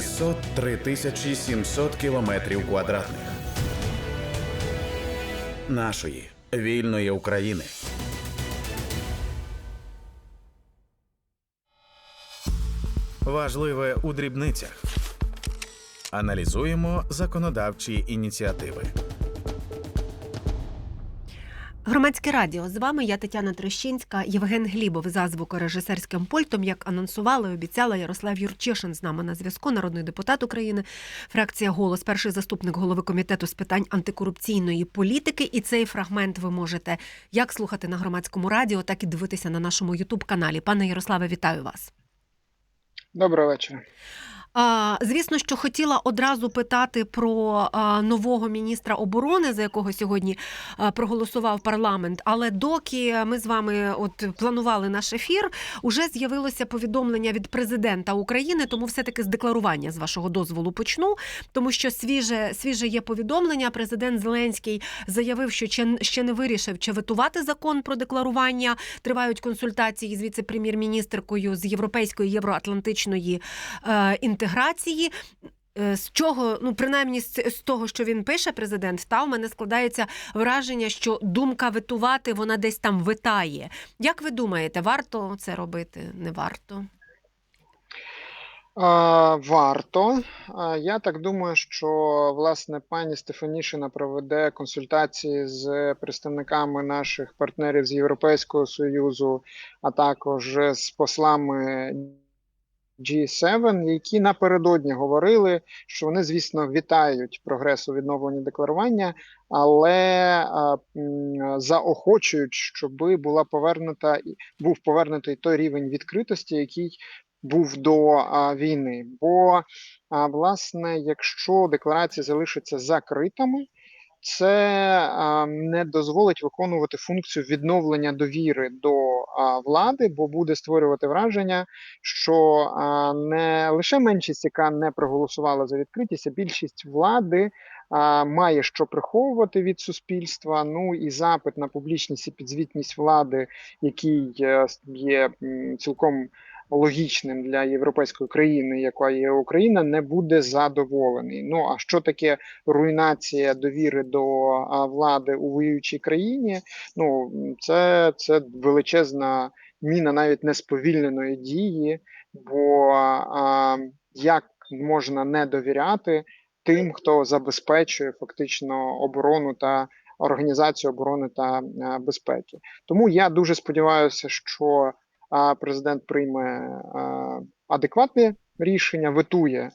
603 тисячі 700 кілометрів квадратних нашої вільної України. Важливе у дрібницях. Аналізуємо законодавчі ініціативи. Громадське радіо з вами я Тетяна Трещинська, Євген Глібов за звукорежисерським пультом. Як анонсувала і обіцяла Ярослав Юрчишин з нами на зв'язку, народний депутат України, фракція Голос, перший заступник голови комітету з питань антикорупційної політики. І цей фрагмент ви можете як слухати на громадському радіо, так і дивитися на нашому Ютуб каналі. Пане Ярославе, вітаю вас. Доброго вечора. Звісно, що хотіла одразу питати про нового міністра оборони, за якого сьогодні проголосував парламент. Але доки ми з вами от планували наш ефір, уже з'явилося повідомлення від президента України. Тому все таки з декларування з вашого дозволу почну. Тому що свіже свіже є повідомлення. Президент Зеленський заявив, що ще, не вирішив чи ветувати закон про декларування. Тривають консультації з віце-прем'єр-міністркою з європейської євроатлантичної е, інтеграції. Е, З чого, ну принаймні з, того, що він пише, президент, та у мене складається враження, що думка витувати вона десь там витає. Як ви думаєте, варто це робити? Не варто? Варто. Я так думаю, що власне пані Стефанішина проведе консультації з представниками наших партнерів з Європейського Союзу, а також з послами G7, які напередодні говорили, що вони, звісно, вітають прогрес у декларування, але заохочують, щоб була повернута був повернутий той рівень відкритості, який був до війни. Бо власне, якщо декларації залишаться закритими, це не дозволить виконувати функцію відновлення довіри до влади, бо буде створювати враження, що не лише меншість, яка не проголосувала за відкритість, а більшість влади має що приховувати від суспільства. Ну і запит на публічність і підзвітність влади, який е, є цілком логічним для європейської країни, яка є Україна, не буде задоволений. Ну а що таке руйнація довіри до влади у воюючій країні? Ну це, це величезна міна навіть несповільненої дії, бо а, як можна не довіряти тим, хто забезпечує фактично оборону та організацію оборони та безпеки. Тому я дуже сподіваюся, що а, президент прийме адекватне рішення, ветує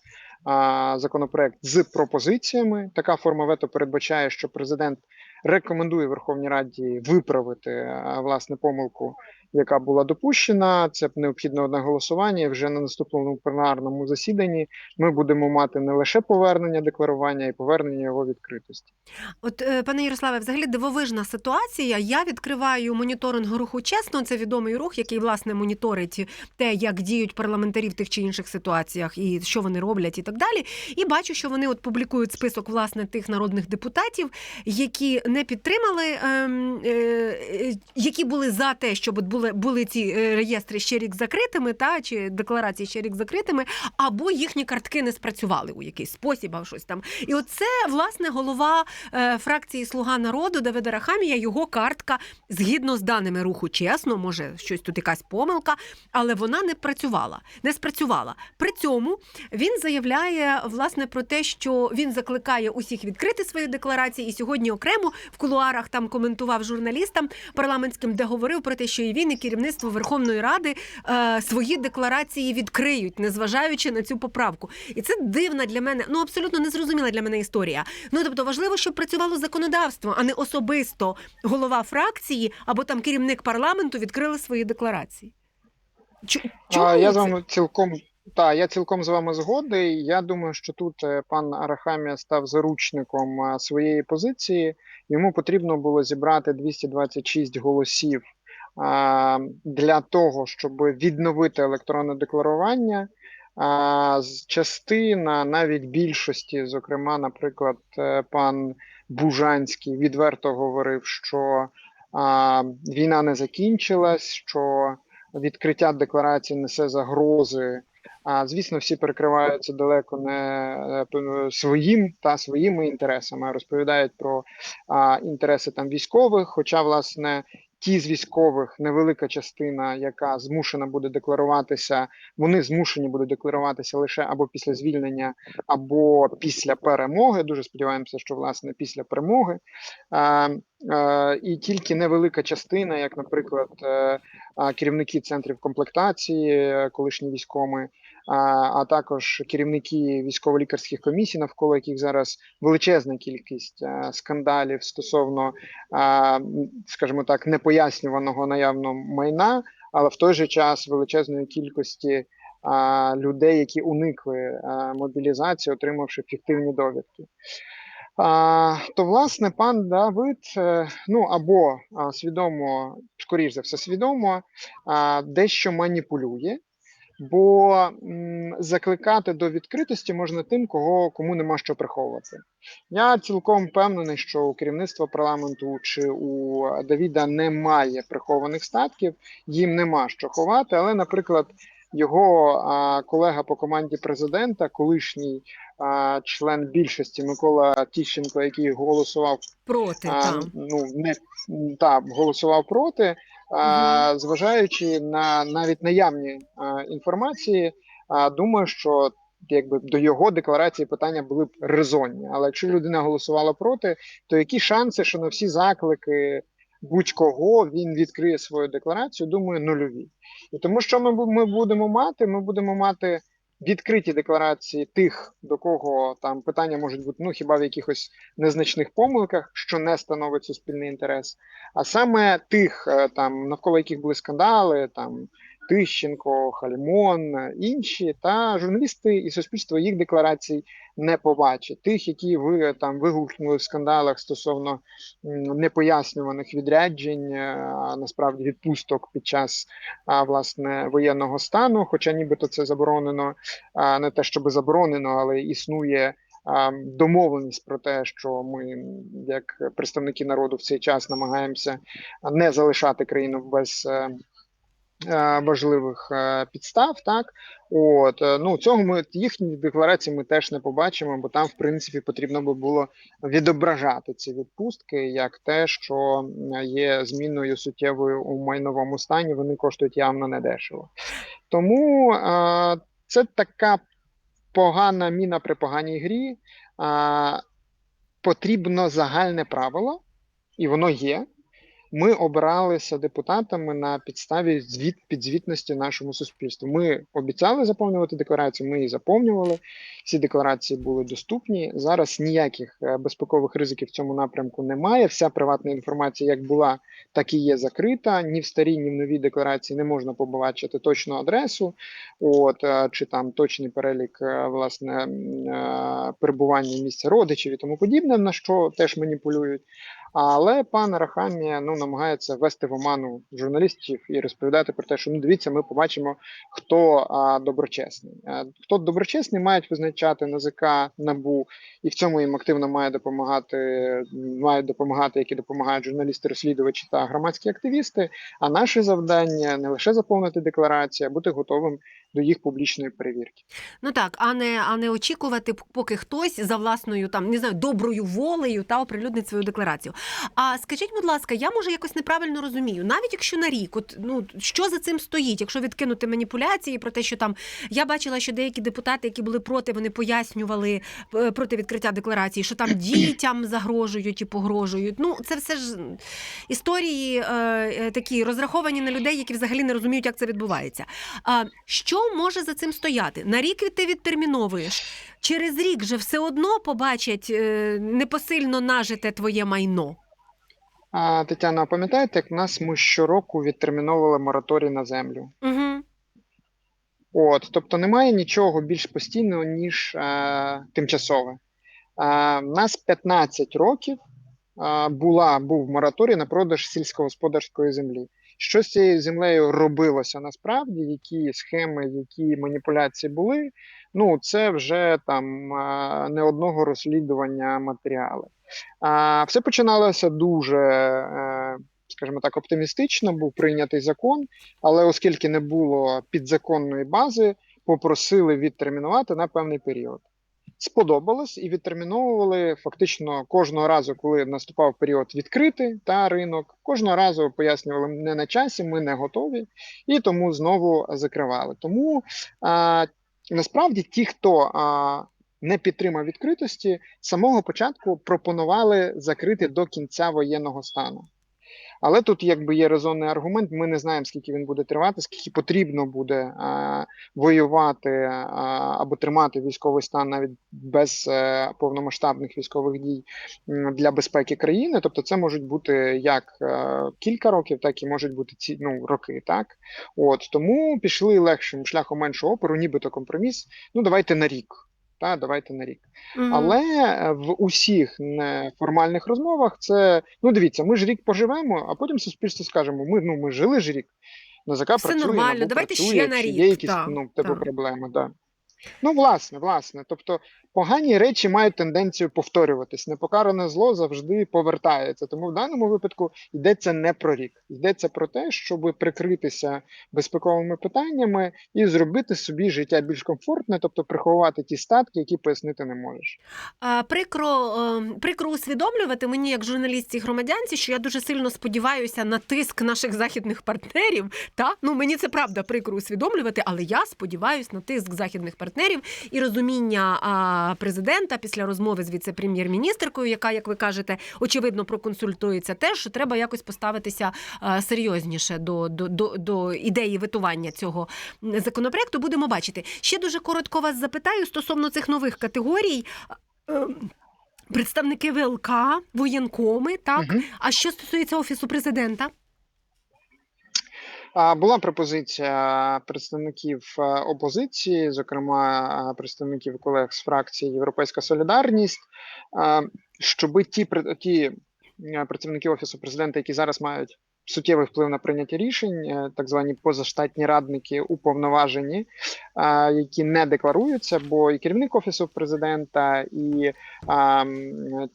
законопроект з пропозиціями. Така форма вето передбачає, що президент рекомендує Верховній Раді виправити власне помилку, яка була допущена. Це необхідне одне голосування. Вже на наступному пленарному засіданні ми будемо мати не лише повернення декларування, й повернення його відкритості. От, е, пане Ярославе, взагалі дивовижна ситуація. Я відкриваю моніторинг руху чесно. Це відомий рух, який власне моніторить те, як діють парламентарі в тих чи інших ситуаціях, і що вони роблять, і так далі. І бачу, що вони от публікують список власне тих народних депутатів, які не підтримали, ем, е, е, які були за те, щоб були, були ці е, реєстри ще рік закритими, та чи декларації ще рік закритими, або їхні картки не спрацювали у якийсь спосіб, або щось там. І оце власне голова фракції Слуга народу Давида Рахамія, його картка згідно з даними руху чесно, може щось тут якась помилка, але вона не працювала, не спрацювала. При цьому він заявляє власне про те, що він закликає усіх відкрити свої декларації. І сьогодні окремо в кулуарах там коментував журналістам парламентським, де говорив про те, що і він, і керівництво Верховної Ради е, свої декларації відкриють, незважаючи на цю поправку. І це дивна для мене, ну абсолютно незрозуміла для мене історія. Ну тобто важливо, щоб працювало законодавство, а не особисто голова фракції або там керівник парламенту відкрили свої декларації. Чому А, я з вами цілком та я цілком з вами згодний. Я думаю, що тут е, пан Арахамія став заручником е, своєї позиції. Йому потрібно було зібрати 226 голосів для того, щоб відновити електронне декларування. Частина навіть більшості, зокрема, наприклад, е, пан Бужанський відверто говорив, що війна не закінчилась, що відкриття декларації несе загрози А звісно, всі перекриваються далеко не е, своїм та своїми інтересами, розповідають про а, інтереси там військових. Хоча, власне, ті з військових невелика частина, яка змушена буде декларуватися, вони змушені будуть декларуватися лише або після звільнення, або після перемоги. Дуже сподіваємося, що власне після перемоги. А, е, і тільки невелика частина, як, наприклад, е, керівники центрів комплектації, е, колишні військоми, а, а також керівники військово-лікарських комісій, навколо яких зараз величезна кількість е, скандалів стосовно, а, скажімо так, непояснюваного наявно майна, але в той же час величезної кількості а, людей, які уникли а, мобілізації, отримавши фіктивні довідки. А, то, власне, пан Давид, е, ну або а, свідомо, скоріш за все, свідомо, а, дещо маніпулює, бо закликати до відкритості можна тим, кого кому нема що приховувати. Я цілком впевнений, що у керівництва парламенту чи у Давіда немає прихованих статків, їм нема що ховати, але, наприклад. Його колега по команді президента, колишній член більшості Микола Тіщенко, який голосував Проти а, там. ну не та голосував проти, а, зважаючи на навіть наявні а, інформації, а, думаю, що якби до його декларації питання були б резонні. Але якщо людина голосувала проти, то які шанси, що на всі заклики будь-кого він відкриє свою декларацію? Думаю, нульові. І тому, що ми, ми будемо мати, ми будемо мати. Відкриті декларації тих, до кого там питання можуть бути ну хіба в якихось незначних помилках, що не становить суспільний інтерес, а саме тих, е, там навколо яких були скандали, там Тищенко, Хальмон, е, інші, та журналісти і суспільство їх декларацій не побачать. Тих, які ви там вигукнули в скандалах стосовно непояснюваних відряджень, е, насправді відпусток під час власне воєнного стану, хоча нібито це заборонено, не те, щоб заборонено, але існує домовленість про те, що ми, як представники народу, в цей час намагаємося не залишати країну без. Е, Важливих е, підстав, так от е, ну цього ми їхні декларації ми теж не побачимо, бо там, в принципі, потрібно би було відображати ці відпустки як те, що є зміною суттєвою у майновому стані. Вони коштують явно недешево. Тому це така погана міна при поганій грі. Потрібно загальне правило, і воно є. Ми обиралися депутатами на підставі звіт підзвітності нашому суспільству. Ми обіцяли заповнювати декларацію, ми її заповнювали. Всі декларації були доступні. Зараз ніяких е, безпекових ризиків в цьому напрямку немає. Вся приватна інформація, як була, так і є закрита. Ні в старій, ні в новій декларації не можна побачити точну адресу, от е, чи там точний перелік е, власне перебування місця родичів і тому подібне, на що теж маніпулюють. Але пан Рахамія ну намагається ввести в оману журналістів і розповідати про те, що ну дивіться, ми побачимо, хто а, доброчесний. А, хто доброчесний, мають визначати НАЗК, НАБУ, і в цьому їм активно має допомагати, мають допомагати, які допомагають журналісти-розслідувачі та громадські активісти. А наше завдання не лише заповнити декларацію, а бути готовим до їх публічної перевірки. Ну так, а не, а не очікувати, поки хтось за власною там не знаю доброю волею та оприлюднить свою декларацію. А скажіть, будь ласка, я може якось неправильно розумію, навіть якщо на рік, от ну що за цим стоїть, якщо відкинути маніпуляції про те, що там я бачила, що деякі депутати, які були проти, вони пояснювали е, проти відкриття декларації, що там дітям загрожують і погрожують. Ну це все ж історії е, е, такі розраховані на людей, які взагалі не розуміють, як це відбувається. А що може за цим стояти? На рік ти відтерміновуєш. Через рік же все одно побачать е, непосильно нажите твоє майно. А Тетяна, а пам'ятаєте, як в нас ми щороку відтерміновували мораторій на землю? Угу. От, тобто немає нічого більш постійного, ніж е, тимчасове. Е, в нас 15 років е, була, був мораторій на продаж сільськогосподарської землі. Що з цією землею робилося насправді, які схеми, які маніпуляції були, ну це вже там не одного розслідування матеріали. А, все починалося дуже, е, скажімо так, оптимістично. Був прийнятий закон, але оскільки не було підзаконної бази, попросили відтермінувати на певний період. Сподобалось і відтерміновували фактично кожного разу, коли наступав період відкрити та ринок. Кожного разу пояснювали не на часі, ми не готові, і тому знову закривали. Тому а, насправді ті, хто а, не підтримав відкритості, самого початку пропонували закрити до кінця воєнного стану. Але тут, якби є резонний аргумент, ми не знаємо, скільки він буде тривати, скільки потрібно буде а, воювати а, або тримати військовий стан навіть без е, повномасштабних військових дій для безпеки країни. Тобто, це можуть бути як е, кілька років, так і можуть бути ці ну роки. Так от тому пішли легшим шляхом меншого опору, нібито компроміс. Ну давайте на рік. Та давайте на рік. Мгм. Але е, в усіх неформальних розмовах це ну дивіться, ми ж рік поживемо, а потім суспільству скажемо: ми ну ми жили ж рік. НАЗК Все працює, нормально, НАБУ давайте працює, ще на рік, Є якісь так, ну тебе так. проблеми, да. Ну, власне, власне. Тобто погані речі мають тенденцію повторюватись. Непокаране зло завжди повертається. Тому в даному випадку йдеться не про рік, йдеться про те, щоб прикритися безпековими питаннями і зробити собі життя більш комфортне, тобто приховувати ті статки, які пояснити не можеш. А, Прикро, е, прикро усвідомлювати мені, як журналістці і громадянці, що я дуже сильно сподіваюся на тиск наших західних партнерів. Та ну мені це правда прикро усвідомлювати, але я сподіваюся на тиск західних партнерів і розуміння а, президента після розмови з віце-прем'єр-міністркою, яка, як ви кажете, очевидно проконсультується, теж що треба якось поставитися серйозніше до, до, до, до ідеї витування цього законопроекту. Будемо бачити. Ще дуже коротко вас запитаю стосовно цих нових категорій. Ем, Представники ВЛК, воєнкоми, так. Мгм. А що стосується офісу президента? Була пропозиція представників е, опозиції, зокрема е, представників колег з фракції Європейська Солідарність, е, щоб ті, ті працівники офісу президента, які зараз мають суттєвий вплив на прийняття рішень, так звані позаштатні радники уповноважені, які не декларуються, бо і керівник офісу президента, і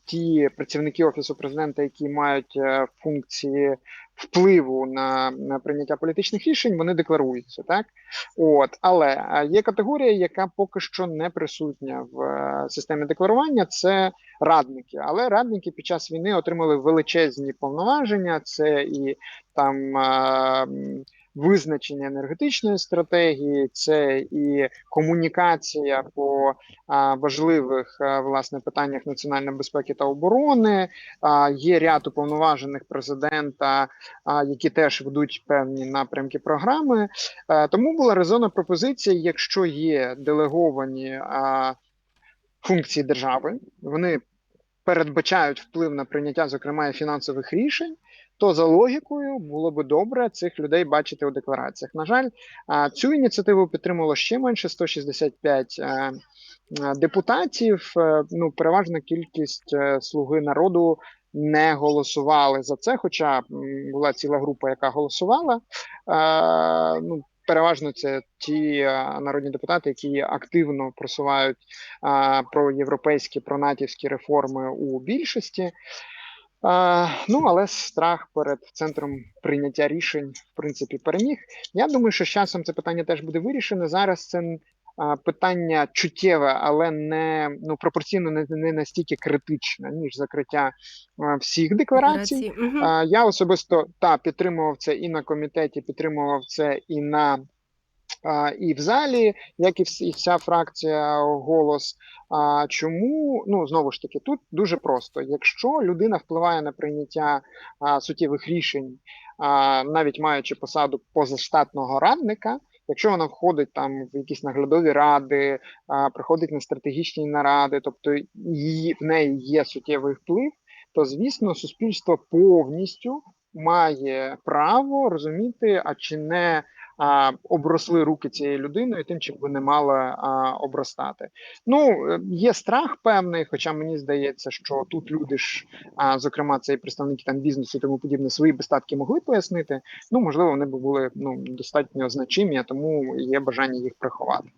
ті працівники офісу президента, які мають функції впливу на, на прийняття політичних рішень, вони декларуються, так от але е, є категорія, яка поки що не присутня в е, системі декларування. Це радники. Але радники під час війни отримали величезні повноваження. Це і там. Визначення енергетичної стратегії, це і комунікація по важливих власне питаннях національної безпеки та оборони. Є ряд уповноважених президента, які теж ведуть певні напрямки програми. Е, тому була резонна пропозиція: якщо є делеговані функції держави, вони передбачають вплив на прийняття, зокрема і фінансових рішень. То за логікою було би добре цих людей бачити у деклараціях. На жаль, цю ініціативу підтримало ще менше 165 е, е, депутатів. Е, Ну, переважна кількість слуги народу не голосували за це. Хоча була ціла група, яка голосувала. Ну, переважно це ті народні депутати, які активно просувають е, проєвропейські, пронатівські реформи у більшості. Е, ну, але страх перед центром прийняття рішень, в принципі, переміг. Я думаю, що з часом це питання теж буде вирішено. Зараз це а, питання чуттєве, але не ну пропорційно не, не настільки критичне, ніж закриття а, всіх декларацій. Мгм. А, Я особисто та підтримував це і на комітеті, підтримував це і на а, і в залі, як і вс- і вся фракція голос. А чому ну знову ж таки тут дуже просто: якщо людина впливає на прийняття а, суттєвих рішень, а, навіть маючи посаду позаштатного радника. Якщо вона входить там в якісь наглядові ради, а, приходить на стратегічні наради, тобто її в неї є суттєвий вплив, то звісно суспільство повністю має право розуміти, а чи не обросли руки цієї людиною тим, чим не мали обростати. Ну е, є страх певний, хоча мені здається, що тут люди ж, зокрема, це і представники там бізнесу, і тому подібне, свої безстатки могли пояснити. Ну можливо, вони б були ну достатньо значимі, а тому є бажання їх приховати.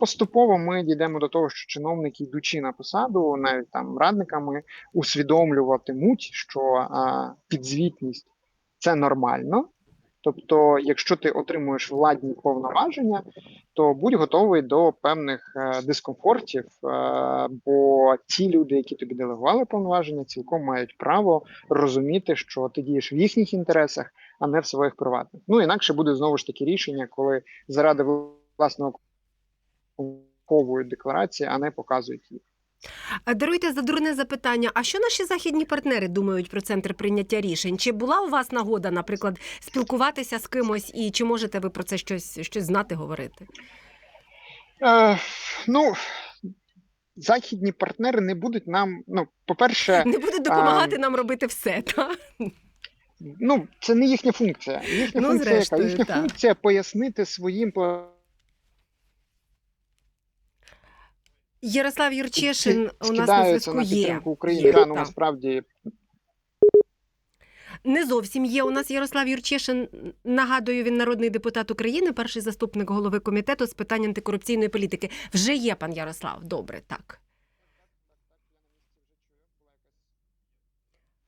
Поступово ми дійдемо до того, що чиновники, йдучи на посаду, навіть там радниками, усвідомлюватимуть, що підзвітність це нормально. Тобто, якщо ти отримуєш владні повноваження, то будь готовий до певних е, дискомфортів, е, бо ті люди, які тобі делегували повноваження, цілком мають право розуміти, що ти дієш в їхніх інтересах, а не в своїх приватних. Ну інакше буде знову ж таки рішення, коли заради власного декларації, а не показують їх. А Даруйте за дурне запитання. А що наші західні партнери думають про центр прийняття рішень? Чи була у вас нагода, наприклад, спілкуватися з кимось, і чи можете ви про це щось, щось знати говорити? Е, ну західні партнери не будуть нам. Ну, по-перше, Не будуть допомагати нам робити все, так? ну це не їхня функція. Їхня Ну, функція, яка? їхня так. функція пояснити своїм по- Ярослав Юрчишин у нас на зв'язку на є. України. Є, Та, ну насправді Не зовсім є. У нас Ярослав Юрчишин. Нагадую, він народний депутат України, перший заступник голови комітету з питань антикорупційної політики. Вже є пан Ярослав. Добре, так.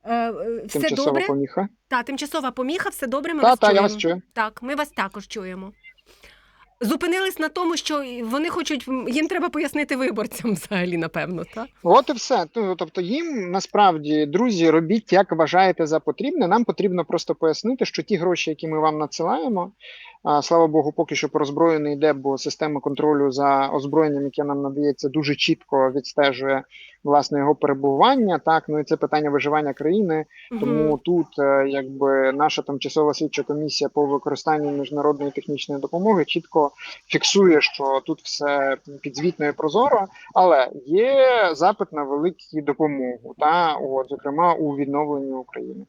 Е, е, Все тимчасова добре? поміха. Та, тимчасова поміха, все добре. Ми Та, вас та, я вас чую. Так, ми вас також чуємо. Зупинились на тому, що вони хочуть, їм треба пояснити виборцям взагалі, напевно, так? От і все. Ну, Тобто, їм насправді, друзі, робіть як вважаєте за потрібне. Нам потрібно просто пояснити, що ті гроші, які ми вам надсилаємо, слава Богу, поки що про зброю не йде, бо система контролю за озброєнням, яке нам надається, дуже чітко відстежує власне його перебування. Так, ну і це питання виживання країни. Тому Мгм. тут, е, якби наша тимчасова слідча комісія по використанню міжнародної технічної допомоги чітко фіксує, що тут все підзвітно і прозоро, але є запит на велику допомогу, та от зокрема у відновленні України.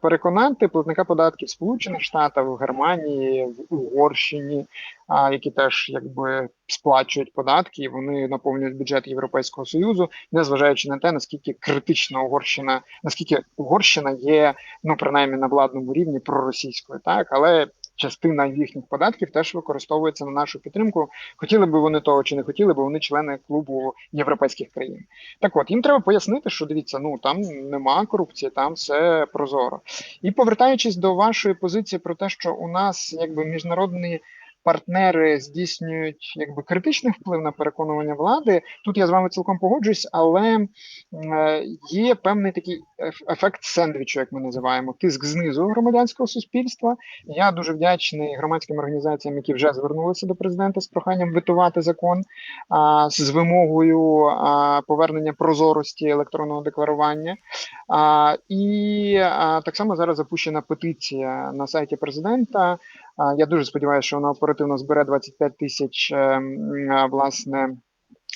Переконати платника податків Сполучених Штатів, в Германії, в Угорщині, які теж якби сплачують податки, і вони наповнюють бюджет Європейського союзу, незважаючи на те, наскільки критична Угорщина, наскільки Угорщина є, ну принаймні на владному рівні проросійською, так? Але частина їхніх податків теж використовується на нашу підтримку. Хотіли би вони того чи не хотіли, бо вони члени клубу європейських країн. Так от їм треба пояснити, що дивіться, ну там нема корупції, там все прозоро. І повертаючись до вашої позиції про те, що у нас якби міжнародні партнери здійснюють якби критичний вплив на переконування влади. Тут я з вами цілком погоджуюсь, але е, є певний такий еф- ефект сендвічу, як ми називаємо, тиск знизу громадянського суспільства. Я дуже вдячний громадським організаціям, які вже звернулися до президента з проханням витувати закон а, з вимогою а, повернення прозорості електронного декларування. А, і а, так само зараз запущена петиція на сайті президента. Я дуже сподіваюся, що вона оперативно збере 25 тисяч е, а, власне.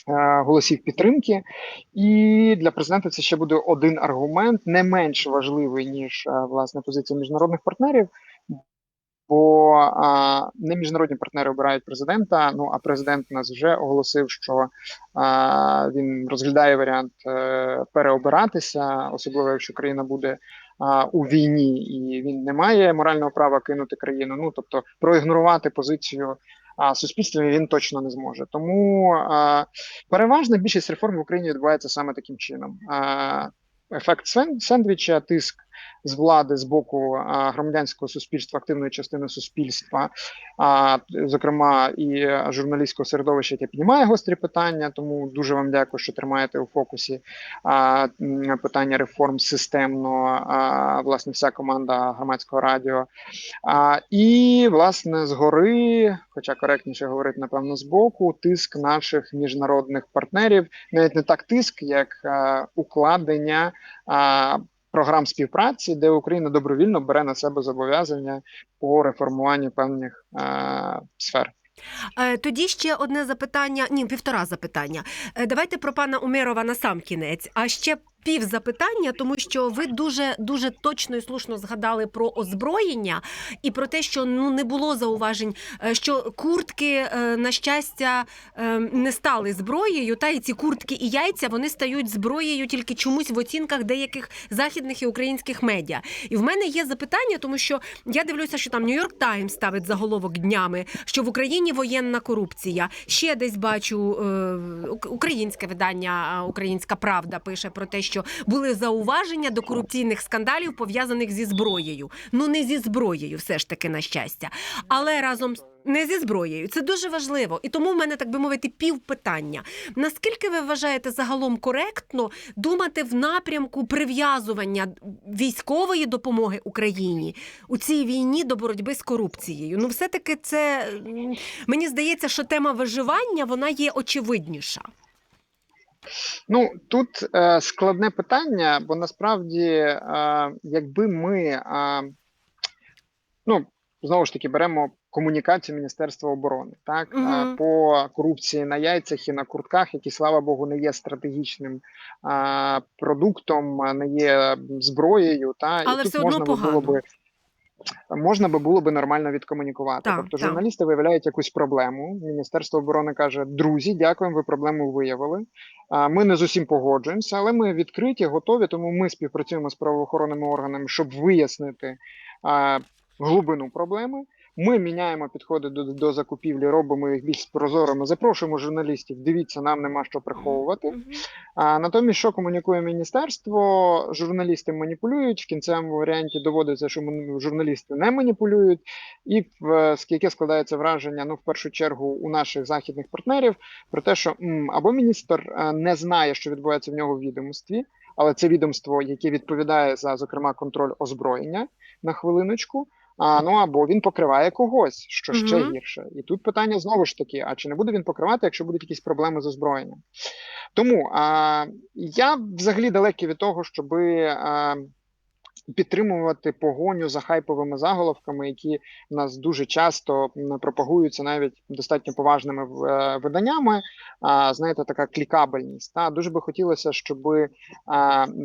е, Голосів підтримки, і для президента це ще буде один аргумент, не менш важливий ніж е, власне позиція міжнародних партнерів. Бо а, не міжнародні партнери обирають президента. Ну а президент нас вже оголосив, що а, він розглядає варіант е, переобиратися, особливо якщо країна буде у війні, і він не має морального права кинути країну. Ну тобто проігнорувати позицію а, суспільства він точно не зможе. Тому а, переважна більшість реформ в Україні відбувається саме таким чином. А, ефект сен- сендвіча, тиск з влади з боку громадянського суспільства, активної частини суспільства, а зокрема і журналістського середовища, яке піднімає гострі питання. Тому дуже вам дякую, що тримаєте у фокусі питання реформ системно. Власне, вся команда громадського радіо. І власне згори, хоча коректніше говорити, напевно, з боку, тиск наших міжнародних партнерів, навіть не так тиск, як укладення. Програм співпраці, де Україна добровільно бере на себе зобов'язання по реформуванню певних е, сфер. Е, Тоді ще одне запитання, ні, півтора запитання. Е, Давайте про пана Умерова на сам кінець. А ще пів запитання, тому що ви дуже дуже точно і слушно згадали про озброєння і про те, що ну не було зауважень, е, що куртки, е, на щастя, е, не стали зброєю. Та і ці куртки і яйця вони стають зброєю тільки чомусь в оцінках деяких західних і українських медіа. І в мене є запитання, тому що я дивлюся, що там Нью-Йорк Таймс ставить заголовок днями, що в Україні воєнна корупція. Ще десь бачу українське видання, Українська Правда пише про те, що були зауваження до корупційних скандалів пов'язаних зі зброєю. Ну не зі зброєю, все ж таки на щастя, але разом не зі зброєю. Це дуже важливо. І тому в мене, так би мовити, півпитання. Наскільки ви вважаєте загалом коректно думати в напрямку прив'язування військової допомоги Україні у цій війні до боротьби з корупцією? Ну, все-таки це мені здається, що тема виживання вона є очевидніша. Ну тут е, складне питання, бо насправді, е, якби ми е, ну знову ж таки беремо комунікацію Міністерства оборони, так е, по корупції на яйцях і на куртках, які слава Богу не є стратегічним е, продуктом, не є зброєю. Та Але і тут все одно можна би було би. Можна би було би нормально відкомунікувати. Так, тобто так. журналісти виявляють якусь проблему. Міністерство оборони каже: друзі, дякуємо, ви проблему виявили. Ми не з усім погоджуємося, але ми відкриті, готові. Тому ми співпрацюємо з правоохоронними органами, щоб вияснити глибину проблеми. Ми міняємо підходи до, до закупівлі, робимо їх більш прозорими. Запрошуємо журналістів. Дивіться, нам нема що приховувати. А натомість, що комунікує міністерство, журналісти маніпулюють. В кінцевому варіанті доводиться, що журналісти не маніпулюють, і в скільки складається враження, ну в першу чергу у наших західних партнерів про те, що м, або міністр е, не знає, що відбувається в нього в відомстві, але це відомство, яке відповідає за зокрема контроль озброєння на хвилиночку. А ну або він покриває когось, що ще Мгм. гірше. І тут питання знову ж таки: а чи не буде він покривати, якщо будуть якісь проблеми з озброєнням? Тому а, я взагалі далекий від того, щоби а, підтримувати погоню за хайповими заголовками, які в нас дуже часто пропагуються навіть достатньо поважними е, виданнями. А, знаєте, така клікабельність. Та дуже би хотілося, щоб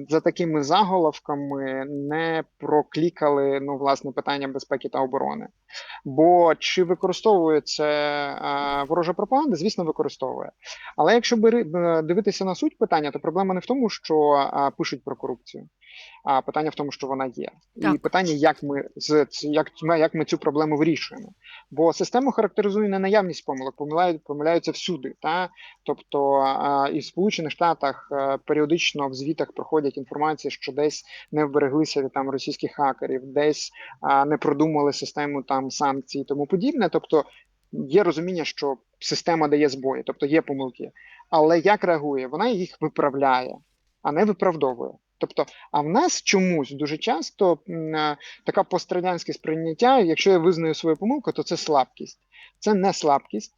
за такими заголовками не проклікали ну, власне питання безпеки та оборони. Бо чи використовує це ворожа пропаганда? Звісно, використовує. Але якщо е, дивитися на суть питання, то проблема не в тому, що пишуть про корупцію, а питання в тому, що вона є, і питання, як ми з як, ми- як ми цю проблему вирішуємо. Бо систему характеризує не наявність помилок, помиляють помиляються всюди. Та тобто а, і в Сполучених Штатах е, періодично в звітах проходять інформації, що десь не вбереглися там російських хакерів, десь а, не продумали систему там санкцій і тому подібне. Тобто є розуміння, що система дає збої, тобто є помилки. Але як реагує? Вона їх виправляє, а не виправдовує. Тобто, а в нас чомусь дуже часто така пострадянське сприйняття, якщо я визнаю свою помилку, то це слабкість. Це не слабкість.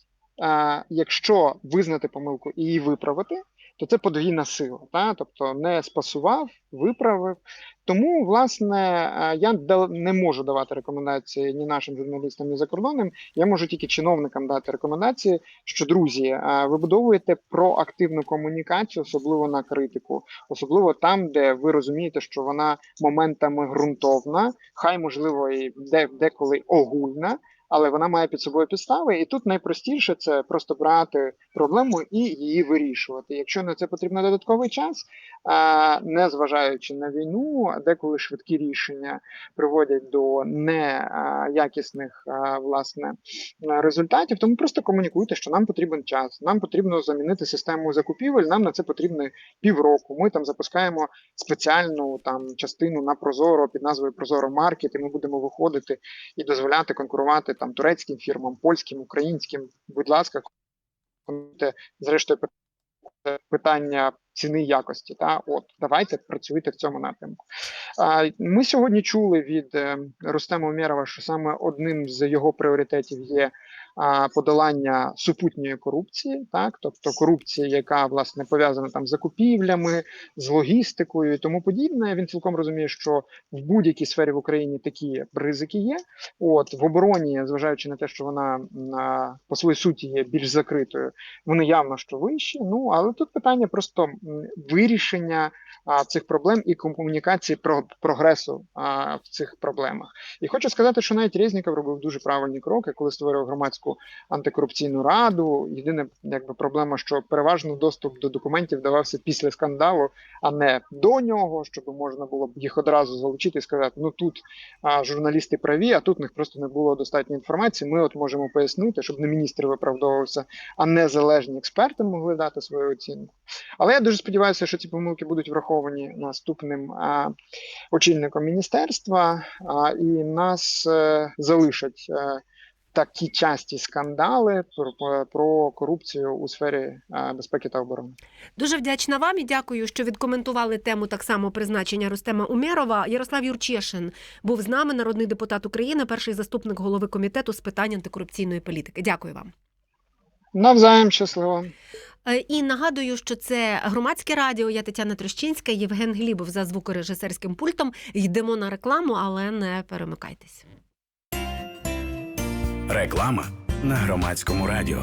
Якщо визнати помилку і її виправити, то це подвійна сила. Та? Тобто не спасував, виправив. Тому, власне, е, я не можу давати рекомендації ні нашим журналістам, ні закордонним. Я можу тільки чиновникам дати рекомендації, що друзі, е, вибудовуєте проактивну комунікацію, особливо на критику, особливо там, де ви розумієте, що вона моментами ґрунтовна, хай можливо і де, деколи огульна. Але вона має під собою підстави, і тут найпростіше це просто брати проблему і її вирішувати. Якщо на це потрібно додатковий час, не зважаючи на війну, деколи швидкі рішення приводять до неякісних власне результатів. Тому просто комунікуйте, що нам потрібен час. Нам потрібно замінити систему закупівель. Нам на це потрібно півроку. Ми там запускаємо спеціальну там частину на Прозоро під назвою Прозоро Маркет, і ми будемо виходити і дозволяти конкурувати там турецьким фірмам, польським, українським. Будь ласка, зрештою питання ціни якості. Та от давайте працюйте в цьому напрямку. Ми сьогодні чули від е, Рустема Умєрова, що саме одним з його пріоритетів є подолання супутньої корупції, так тобто корупції, яка власне пов'язана там з закупівлями, з логістикою і тому подібне. Він цілком розуміє, що в будь-якій сфері в Україні такі ризики є. От в обороні, зважаючи на те, що вона по своїй суті є більш закритою, вони явно що вищі. Ну але тут питання просто вирішення цих проблем і комунікації про прогресу в цих проблемах. І хочу сказати, що навіть Резніков робив дуже правильні кроки, коли створив громадську Європейську антикорупційну раду. Єдине, якби проблема, що переважно доступ до документів давався після скандалу, а не до нього, щоб можна було б їх одразу залучити і сказати: ну тут а, журналісти праві, а тут в них просто не було достатньо інформації. Ми от можемо пояснити, щоб не міністр виправдовувався, а незалежні експерти могли дати свою оцінку. Але я дуже сподіваюся, що ці помилки будуть враховані наступним а, очільником міністерства, а, і нас е, залишать е, такі часті скандали про, про корупцію у сфері е, безпеки та оборони. Дуже вдячна вам і дякую, що відкоментували тему так само призначення Рустема Умєрова. Ярослав Юрчешин був з нами, народний депутат України, перший заступник голови комітету з питань антикорупційної політики. Дякую вам. Навзаєм щасливо. Е, І нагадую, що це громадське радіо. Я Тетяна Трощинська, Євген Глібов за звукорежисерським пультом. Йдемо на рекламу, але не перемикайтесь. Реклама на громадському радіо.